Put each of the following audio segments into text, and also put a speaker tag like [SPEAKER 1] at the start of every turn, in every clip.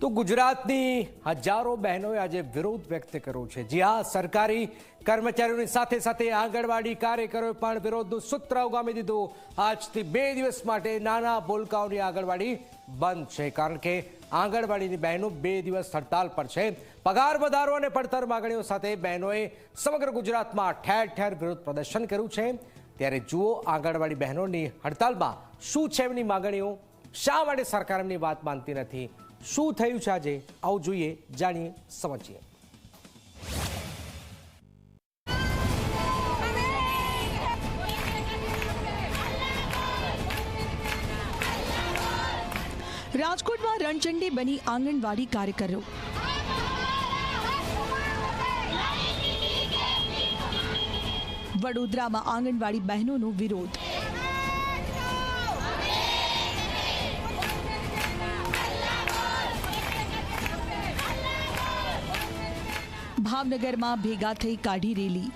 [SPEAKER 1] તો ગુજરાતની હજારો બહેનોએ આજે વિરોધ વ્યક્ત કર્યો છે. જી હા, સરકારી કર્મચારીઓની સાથે સાથે આંગણવાડી કાર્યકરોએ પણ વિરોધનું સૂત્ર ઉગામી દીધું. આજથી બે દિવસ માટે નાના ભૂલકાઓની આંગણવાડી બંધ છે. કારણ કે આંગણવાડીની બહેનો બે દિવસ હડતાલ પર છે. પગાર વધારો અને પડતર માગણીઓ સાથે બહેનોએ સમગ્ર ગુજરાતમાં ઠેર ઠેર વિરોધ પ્રદર્શન કર્યું છે. ત્યારે જુઓ, આંગણવાડી બહેનોની હડતાલમાં શું છે એમની માગણીઓ? શા માટે સરકાર એમની વાત માનતી નથી? શું થયું છે આજે? આવું જોઈએ, જાણીએ, સમજીએ.
[SPEAKER 2] રાજકોટમાં રણચંડી બની આંગણવાડી કાર્યકરો. વડોદરામાં આંગણવાડી બહેનોનો વિરોધ. ભાવનગરમાં ભેગા થઈ કાઢી રેલી.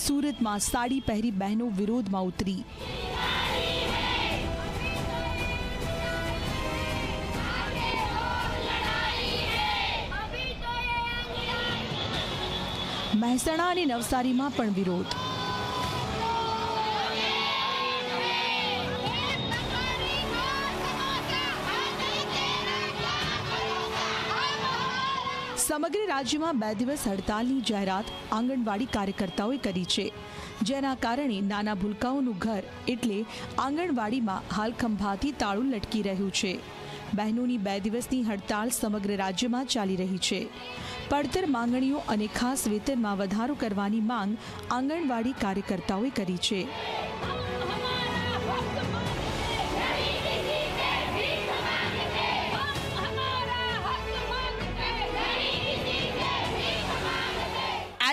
[SPEAKER 2] સુરતમાં સાડી પહેરી બહેનો વિરોધમાં ઉતરી. મહેસાણા અને નવસારીમાં પણ વિરોધ. સમગ્ર રાજ્યમાં બે દિવસ હડતાલની જાહેરાત આંગણવાડી કાર્યકર્તાઓએ કરી છે. જેના કારણે નાના ભૂલકાઓનું ઘર એટલે આંગણવાડીમાં હાલ ખંભાથી તાળું લટકી રહ્યું છે. બહેનોની બે દિવસની હડતાલ સમગ્ર રાજ્યમાં ચાલી રહી છે. પડતર માંગણીઓ અને ખાસ વેતનમાં વધારો કરવાની માંગ આંગણવાડી કાર્યકર્તાઓએ કરી છે.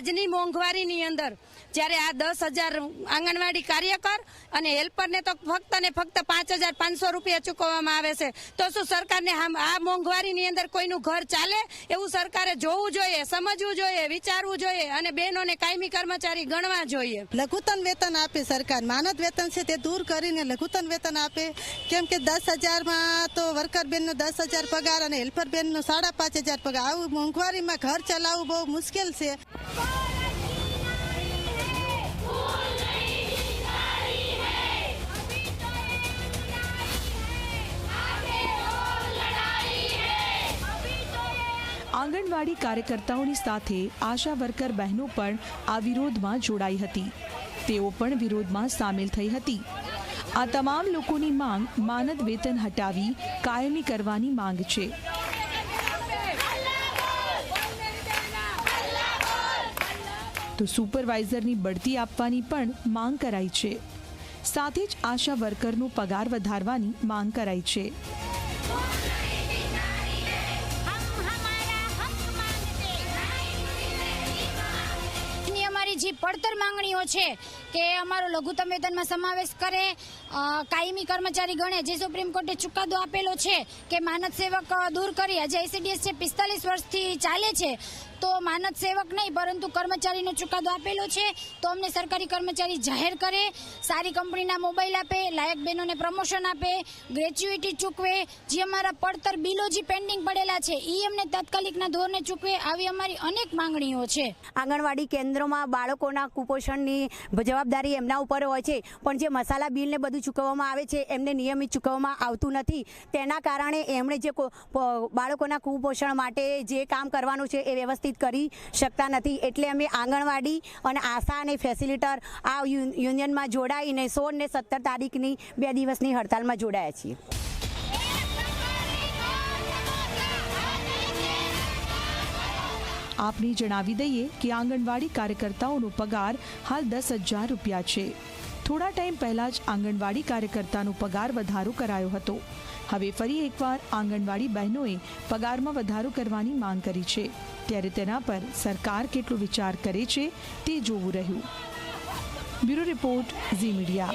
[SPEAKER 3] આજની મોંઘવારીની અંદર જ્યારે આ દસ હજાર આંગણવાડી કાર્યકર અને હેલ્પરને તો ફક્ત ને ફક્ત પાંચ હજાર પાંચસો રૂપિયા ચૂકવવામાં આવે છે. તો શું સરકારને આ મોંઘવારીની અંદર કોઈનું ઘર ચાલે? એવું સરકારે જોવું જોઈએ, સમજવું જોઈએ, વિચારવું જોઈએ અને બહેનોને કાયમી કર્મચારી ગણવા જોઈએ.
[SPEAKER 4] લઘુત્તમ વેતન આપે સરકાર. માનદ વેતન છે તે દૂર કરીને લઘુત્તમ વેતન આપે. કેમ કે દસ હજારમાં તો વર્કર બેનનો દસ હજાર પગાર અને હેલ્પર બેનનો સાડા પાંચ હજાર પગાર. આવું મોંઘવારીમાં ઘર ચલાવવું બહુ મુશ્કેલ છે.
[SPEAKER 2] આંગણવાડી કાર્યકર્તાઓની સાથે આશા વર્કર બહેનો પણ આ વિરોધમાં જોડાઈ હતી. તેઓ પણ વિરોધમાં સામેલ થઈ હતી. આ તમામ લોકોની માંગ માનદ વેતન હટાવી કાયમી કરવાની માંગ છે. તો સુપરવાઇઝરની બઢતી આપવાની પણ માંગ કરાઈ છે. સાથે જ આશા વર્કરનો પગાર વધારવાની માંગ કરાઈ છે.
[SPEAKER 5] અમારી જે પડતર માંગણીઓ છે કે અમારો લઘુત્તમ વેતનમાં સમાવેશ કરે કાયમી કર્મચારી ગણે, જે સુપ્રીમ કોર્ટે ચુકાદો આપેલો છે કે માનદ સેવક દૂર કરી. આજે આઈસીડીએસ છે પિસ્તાલીસ વર્ષથી ચાલે છે તો માનદ સેવક નહીં, પરંતુ કર્મચારીનો ચુકાદો આપેલો છે. તો અમને સરકારી કર્મચારી જાહેર કરે, સારી કંપનીના મોબાઈલ આપે, લાયક બહેનોને પ્રમોશન આપે, ગ્રેચ્યુએટી ચૂકવે, જે અમારા પડતર બિલો જે પેન્ડિંગ પડેલા છે એ અમને તાત્કાલિકના ધોરણે ચૂકવે આવી અમારી અનેક માંગણીઓ છે.
[SPEAKER 6] આંગણવાડી કેન્દ્રોમાં બાળકોના કુપોષણની જવાબદારી એમના ઉપર હોય છે, પણ જે મસાલા બિલને બધું ચૂકવવામાં આવે છે, એમને નિયમિત ચૂકવવામાં આવતું નથી. તેના કારણે એમણે જે બાળકોના કુપોષણ માટે જે કામ કરવાનું છે, એ વ્યવસ્થિત કરી શકતા નથી. એટલે અમે આંગણવાડી અને આશા અને ફેસિલિટર આ યુનિયનમાં જોડાઈને સોળ ને સત્તર તારીખની બે દિવસની હડતાલમાં જોડાયા છીએ.
[SPEAKER 2] આપને જણાવી દઈએ કે આંગણવાડી કાર્યકર્તાઓનો પગાર હાલ દસ હજાર રૂપિયા છે. થોડા ટાઈમ પહેલા જ આંગણવાડી કાર્યકર્તાનો પગાર વધારો કરાયો હતો. હવે ફરી એકવાર આંગણવાડી બહેનોએ પગારમાં વધારો કરવાની માંગ કરી છે. ત્યારે તેના પર સરકાર કેટલો વિચાર કરે છે તે જોવું રહ્યું. Bureau report Zee media.